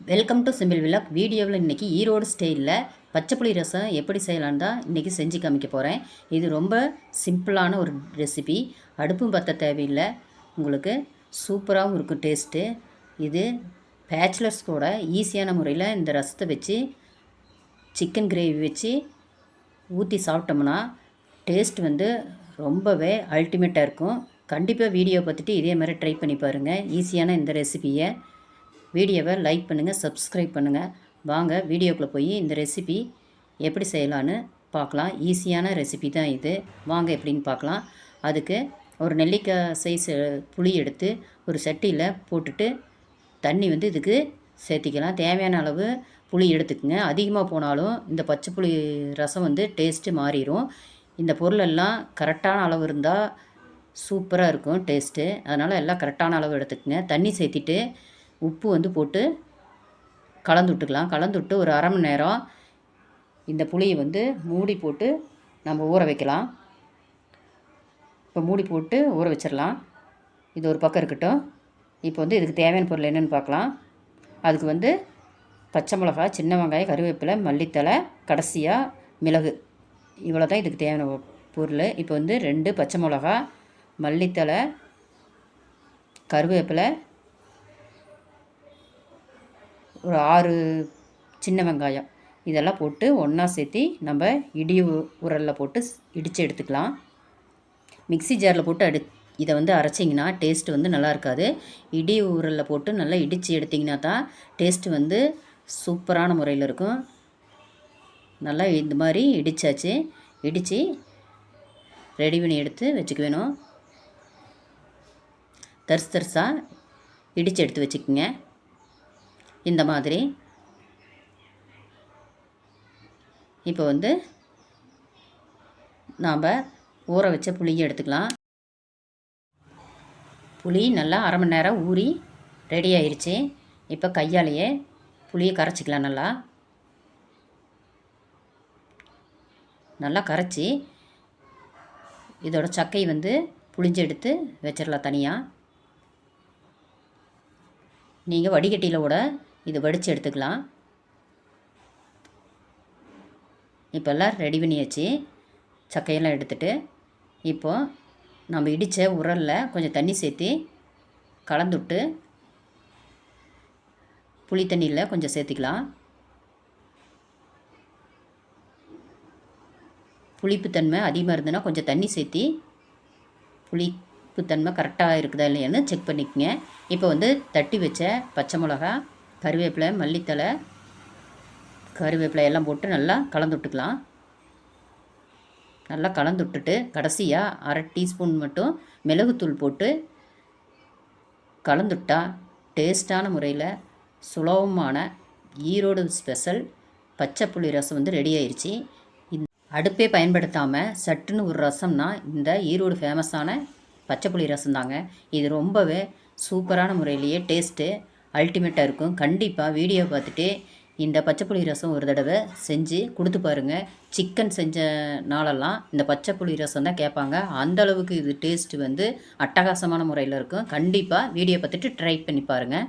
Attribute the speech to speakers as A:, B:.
A: Welcome to simple vlog வீடியோவில் இன்றைக்கி ஈரோடு ஸ்டைலில் பச்சைப்புளி ரசம் எப்படி செய்யலான்னு தான் இன்றைக்கி செஞ்சு காமிக்க போகிறேன் இது ரொம்ப சிம்பிளான ஒரு ரெசிபி அடுப்பும் பற்ற தேவையில்லை. உங்களுக்கு சூப்பராகவும் இருக்கும் டேஸ்ட்டு இது பேச்சுலர்ஸ் கூட ஈஸியான முறையில் இந்த ரசத்தை வச்சு சிக்கன் கிரேவி வச்சு ஊற்றி சாப்பிட்டோம்னா டேஸ்ட் வந்து ரொம்பவே அல்டிமேட்டாக இருக்கும். கண்டிப்பாக வீடியோ பார்த்துட்டு இதே மாதிரி ட்ரை பண்ணி பாருங்கள் ஈஸியான இந்த ரெசிபியை வீடியோவை லைக் பண்ணுங்கள் சப்ஸ்கிரைப் பண்ணுங்கள் வாங்க வீடியோக்குள்ளே போய் இந்த ரெசிபி எப்படி செய்யலான்னு பார்க்கலாம். ஈஸியான ரெசிபி தான் இது. வாங்க எப்படின்னு பார்க்கலாம். அதுக்கு ஒரு நெல்லிக்காய் சைஸ் புளி எடுத்து ஒரு சட்டியில் போட்டுட்டு தண்ணி வந்து இதுக்கு சேர்த்திக்கலாம். தேவையான அளவு புளி எடுத்துக்கோங்க. அதிகமாக போனாலும் இந்த பச்சை புளி ரசம் வந்து டேஸ்ட்டு மாறிடும் இந்த பொருளெல்லாம் கரெக்டான அளவு இருந்தால் சூப்பராக இருக்கும் டேஸ்ட்டு அதனால் எல்லாம் கரெக்டான அளவு எடுத்துக்கோங்க. தண்ணி சேர்த்திட்டு உப்பு வந்து போட்டு கலந்து விட்டுக்கலாம் கலந்து விட்டு ஒரு அரை மணி நேரம் இந்த புளியை வந்து மூடி போட்டு நம்ம ஊற வைக்கலாம். இப்போ மூடி போட்டு ஊற வச்சிடலாம். இது ஒரு பக்கம் இருக்கட்டும். இப்போ வந்து இதுக்கு தேவையான பொருள் என்னென்னு பார்க்கலாம். அதுக்கு வந்து பச்சை மிளகாய் சின்ன வெங்காயம் கருவேப்பிலை மல்லித்தலை கடைசியாக மிளகு. இவ்வளோ தான் இதுக்கு தேவையான பொருள். இப்போ வந்து ரெண்டு பச்சை மிளகா மல்லித்தலை கருவேப்பிலை ஒரு ஆறு சின்ன வெங்காயம். இதெல்லாம் போட்டு ஒன்றா சேர்த்தி நம்ம இடி உரலில் போட்டு இடித்து எடுத்துக்கலாம். மிக்ஸி ஜாரில் போட்டு அடி இதை வந்து அரைச்சிங்கன்னா டேஸ்ட் வந்து நல்லா இருக்காது. இடி உரலில் போட்டு நல்லா இடித்து எடுத்திங்கன்னா தான் டேஸ்ட் வந்து சூப்பரான முறையில் இருக்கும். நல்லா இந்த மாதிரி இடித்தாச்சு இடித்து ரெடி பண்ணி எடுத்து வச்சுக்க வேணும். தரிசு தரிசாக இடித்து எடுத்து வச்சுக்கோங்க. இந்த மாதிரி. இப்போ வந்து நாம் ஊற வச்ச புளியை எடுத்துக்கலாம். புளி நல்லா அரை மணி நேரம் ஊறி ரெடி ஆயிடுச்சு இப்போ கையாலேயே புளியை கரைச்சிக்கலாம் நல்லா. நல்லா கரைச்சி இதோட சக்கை வந்து புளிஞ்சு எடுத்து வச்சிடலாம் தனியாக நீங்கள் வடிகட்டியில் கூட இது வடித்து எடுத்துக்கலாம். இப்போ எல்லாம் ரெடி பண்ணியாச்சு. சக்கையெல்லாம் எடுத்துட்டு இப்போது நம்ம இடித்த உரலில் கொஞ்சம் தண்ணி சேர்த்து கலந்துவிட்டு புளி தண்ணியில் கொஞ்சம் சேர்த்துக்கலாம். புளிப்புத்தன்மை அதிகமாக இருந்ததுன்னா கொஞ்சம் தண்ணி சேர்த்தி புளிப்புத்தன்மை கரெக்டாக இருக்குதா இல்லையான்னு செக் பண்ணிக்கோங்க. இப்போ வந்து தட்டி வச்ச பச்சை மிளகா கருவேப்பிலை மல்லித்தலை கருவேப்பிலை எல்லாம் போட்டு நல்லா கலந்து விட்டுக்கலாம் நல்லா கலந்து விட்டுட்டு கடைசியாக அரை டீஸ்பூன் மட்டும் மிளகுத்தூள் போட்டு கலந்துட்டா டேஸ்டான முறையில் சுலபமான ஈரோடு ஸ்பெஷல் பச்சை புளி ரசம் வந்து ரெடி ஆயிடுச்சு அடுப்பே பயன்படுத்தாமல் சட்டுன்னு ஒரு ரசம்னா இந்த ஈரோடு ஃபேமஸான பச்சை புளி ரசம் தாங்க இது ரொம்பவே சூப்பரான முறையிலேயே டேஸ்ட்டு அல்டிமேட்டாக இருக்கும். கண்டிப்பாக வீடியோ பார்த்துட்டு இந்த பச்சை புளி ரசம் ஒரு தடவை செஞ்சு கொடுத்து பாருங்கள் சிக்கன் செஞ்ச நாளெல்லாம் இந்த பச்சை புளி ரசம் தான் கேட்பாங்க. அந்தளவுக்கு இது டேஸ்ட்டு வந்து அட்டகாசமான முறையில் இருக்கும். கண்டிப்பாக வீடியோ பார்த்துட்டு ட்ரை பண்ணி பாருங்கள்